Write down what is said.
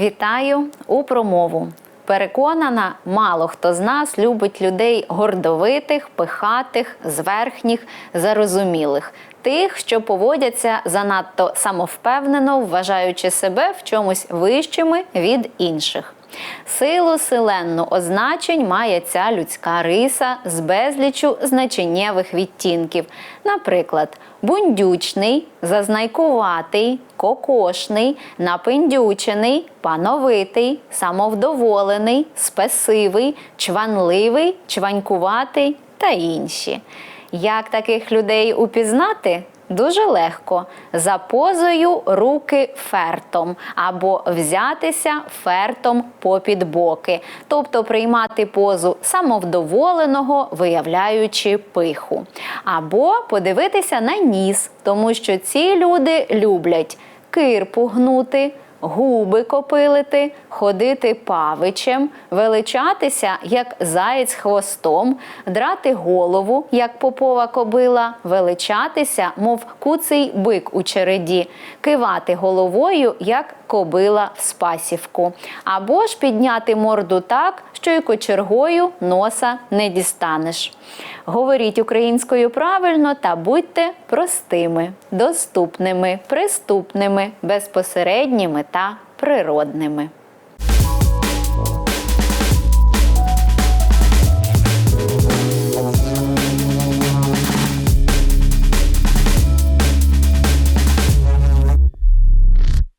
Вітаю у промову. Переконана, мало хто з нас любить людей гордовитих, пихатих, зверхніх, зарозумілих, тих, що поводяться занадто самовпевнено, вважаючи себе в чомусь вищими від інших. Силу силенну означень має ця людська риса з безлічу значеннєвих відтінків. Наприклад, бундючний, зазнайкуватий, кокошний, напиндючений, пановитий, самовдоволений, спесивий, чванливий, чванькуватий та інші. Як таких людей упізнати? Дуже легко за позою руки фертом або взятися фертом попід боки, тобто приймати позу самовдоволеного, виявляючи пиху, або подивитися на ніс, тому що ці люди люблять кирпу гнути. Губи копилити, ходити павичем, величатися, як заєць хвостом, драти голову, як попова кобила, величатися, мов куций бик у череді, кивати головою, як кобила в спасівку, або ж підняти морду так, що й кочергою носа не дістанеш. Говоріть українською правильно та будьте простими, доступними, приступними, безпосередніми та природними.